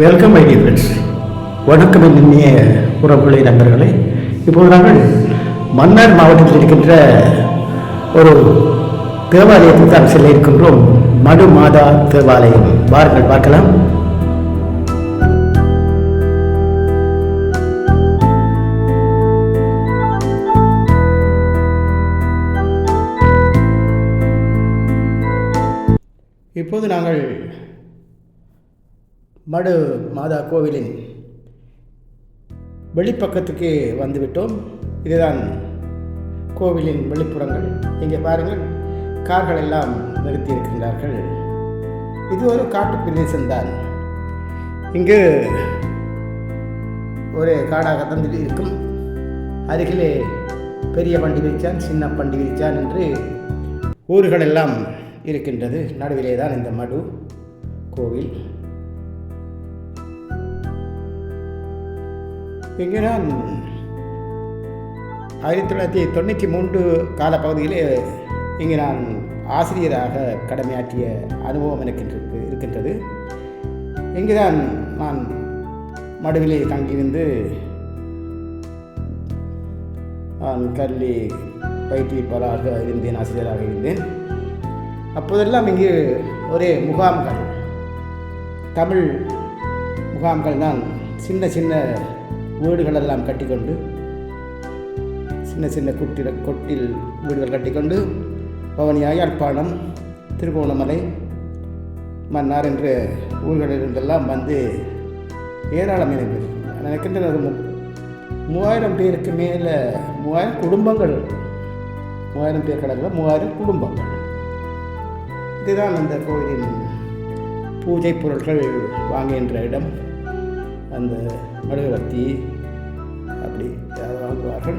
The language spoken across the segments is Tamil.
வெல்கம் மை டியர் ஃப்ரெண்ட்ஸ் வணக்கம் இனிய உறவுகளை நண்பர்களே. இப்போது நாங்கள் மன்னார் மாவட்டத்தில் இருக்கின்ற ஒரு தேவாலயத்தில் தான் செல்ல இருக்கின்றோம். மடு மாதா தேவாலயம். வாருங்கள் பார்க்கலாம். இப்போது நாங்கள் மடு மாதா கோவிலின் வெளிப்பக்கத்துக்கு வந்துவிட்டோம். இதுதான் கோவிலின் வெளிப்புறங்கள். இங்கே பாருங்கள் கார்கள் எல்லாம் நிறுத்தி இருக்கின்றார்கள். இது ஒரு காட்டு பிரதேசம்தான் இங்கு ஒரு காடாக இருக்கும். அருகிலே பெரிய பண்டி விரிச்சான் சின்ன பண்டி விரிச்சான் என்று ஊர்களெல்லாம் இருக்கின்றது. நடுவிலே தான் இந்த மடு கோவில். இங்கே நான் ஆயிரத்தி தொள்ளாயிரத்தி தொண்ணூற்றி மூன்று காலப்பகுதியிலே இங்கே நான் ஆசிரியராக கடமையாற்றிய அனுபவம் எனக்கு இருக்கின்றது. இங்கே தான் நான் மடுவிலே தங்கியிருந்து நான் கல்வி பயிற்றுவிப்பாளராக இருந்தேன் ஆசிரியராக இருந்தேன். அப்போதெல்லாம் இங்கு ஒரே முகாம்கள் தமிழ் முகாம்கள் தான் சின்ன சின்ன வீடுகளெல்லாம் கட்டிக்கொண்டு சின்ன சின்ன குட்டில கொட்டில் வீடுகள் கட்டிக்கொண்டு பவனியா யாழ்ப்பாணம் திருகோணமலை மன்னார் என்ற ஊர்களிலிருந்தெல்லாம் வந்து ஏராளம் எனக்கு நினைக்கின்ற ஒரு மூவாயிரம் பேருக்கு மேலே மூவாயிரம் குடும்பங்கள் மூவாயிரம் பேர் கடலில் மூவாயிரம் குடும்பங்கள். இதுதான் அந்த கோயிலின் பூஜை பொருட்கள் வாங்குகின்ற இடம். அந்த மெழுகுவர்த்தி அதை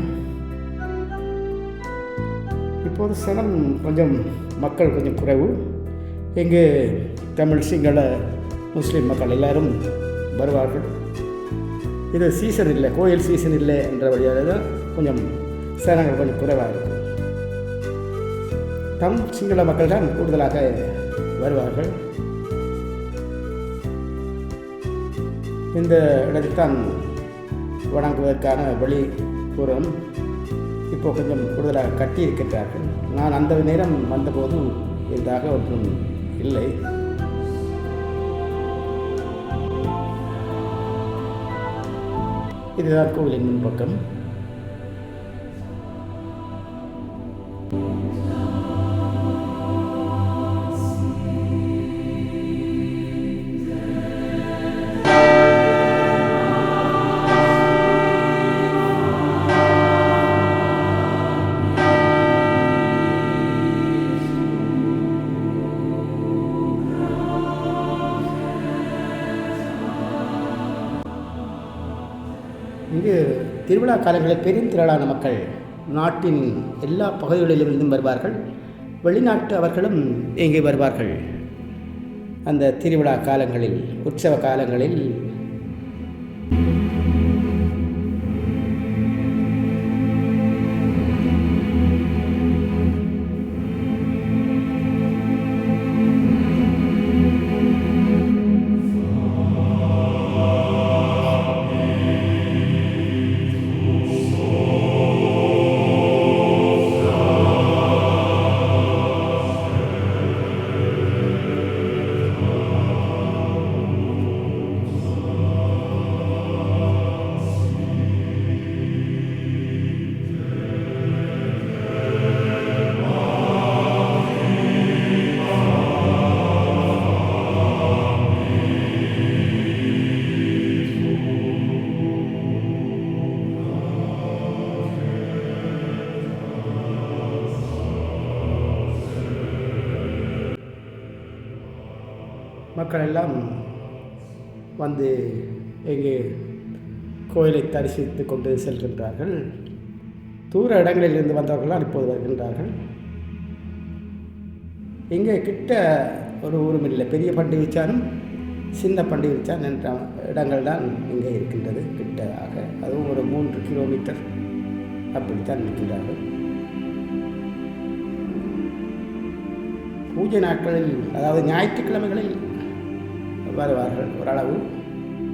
இப்போது சனம் கொஞ்சம் மக்கள் கொஞ்சம் குறைவு. இங்கு தமிழ் சிங்கள முஸ்லீம் மக்கள் எல்லாரும் வருவார்கள். இது சீசன் இல்லை கோயில் சீசன் இல்லை என்ற வழியாக தான் கொஞ்சம் சனங்கள் கொஞ்சம் குறைவாக இருக்கும். தமிழ் சிங்கள மக்கள் தான் கூடுதலாக வருவார்கள். இந்த இடத்தைத்தான் வணங்குவதற்கான வழி கூறும். இப்போ கொஞ்சம் கூடுதலாக கட்டி இருக்கின்றார்கள் நான் அந்த நேரம் வந்தபோது இதாக ஒன்றும் இல்லை. இதுதான் கோவிலின் முன்பக்கம். இங்கு திருவிழா காலங்களில் பெருந்திரளான மக்கள் நாட்டின் எல்லா பகுதிகளிலிருந்தும் வருவார்கள். வெளிநாட்டு அவர்களும் இங்கே வருவார்கள். அந்த திருவிழா காலங்களில் உற்சவ காலங்களில் மக்கள் எல்லாம் வந்து எங்கே கோயிலை தரிசித்து கொண்டு செல்கின்றார்கள். தூர இடங்களிலிருந்து வந்தவர்கள்லாம் இப்போது வருகின்றார்கள். இங்கே கிட்ட ஒரு ஊரும் இல்லை. பெரிய பண்டிகைச்சாலும் சின்ன பண்டிகை வச்சான் என்ற இடங்கள் தான் இங்கே இருக்கின்றது கிட்டதாக அதுவும் ஒரு மூன்று கிலோமீட்டர் அப்படித்தான் இருக்கின்றார்கள். பூஜை நாட்களில் அதாவது ஞாயிற்றுக்கிழமைகளில் வருவார்கள் ஓரளவு.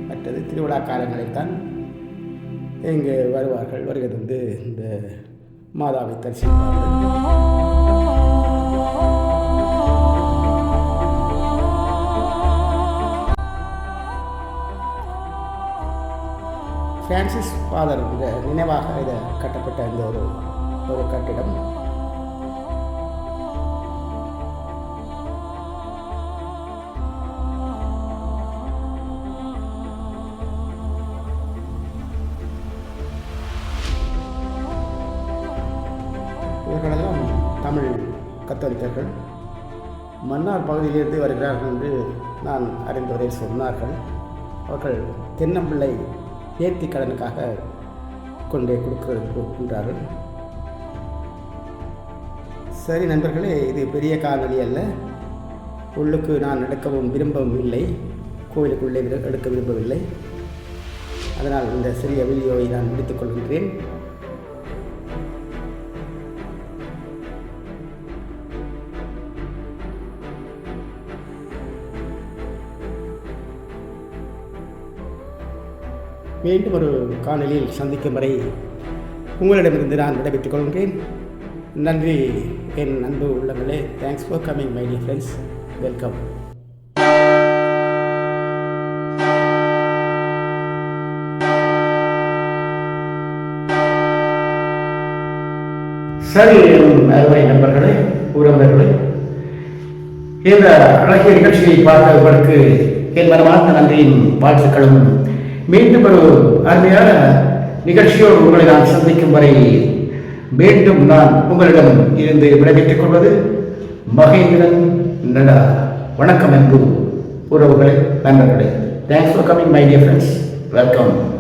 மற்றது திருவிழா காலங்களைத்தான் இங்கு வருவார்கள். வருகிறது இந்த மாதாவை தரிசிப்பார்கள். பிரான்சிஸ் ஃபாதர் இந்த நினைவாக இதை கட்டப்பட்ட இந்த ஒரு ஒரு கட்டிடம். தமிழ் கத்தோலிக்கர்கள் மன்னார் பகுதியிலிருந்து வருகிறார்கள் என்று நான் அறிந்தவரை சொன்னார்கள். அவர்கள் தென்னம்பிள்ளை நேர்த்தி கடனுக்காக கொண்டே கொடுக்கிறது கொடுக்கின்றார்கள் சரி நண்பர்களே இது பெரிய காணொலி அல்ல. உள்ளுக்கு நான் எடுக்கவும் விரும்பவும் இல்லை. கோயிலுக்குள்ளே எடுக்க விரும்பவில்லை. அதனால் இந்த சிறிய வீடியோவை நான் முடித்துக் கொள்கின்றேன். மீண்டும் ஒரு காணொலியில் சந்திக்கும் வரை உங்களிடமிருந்து நான் விடைபெற்றுக் கொள்கிறேன் நன்றி. என் அன்பு உள்ளங்களே thanks for coming my dear friends welcome சரி என் அருமை நண்பர்களே உறவினர்களே இந்த அழகிய நிகழ்ச்சியை பார்த்தவங்களுக்கு என் மனமார்ந்த நன்றியின் வாழ்த்துக்களும் மீண்டும் ஒரு அருமையான நிகழ்ச்சியோடு உங்களை நான் சந்திக்கும் வரை மீண்டும் நான் உங்களிடம் இருந்து விடைபெற்றுக் கொள்வது மகேந்திரன் நடா. வணக்கம் அன்பு உறவுகளை நண்பர்களே. Thanks for coming my dear friends welcome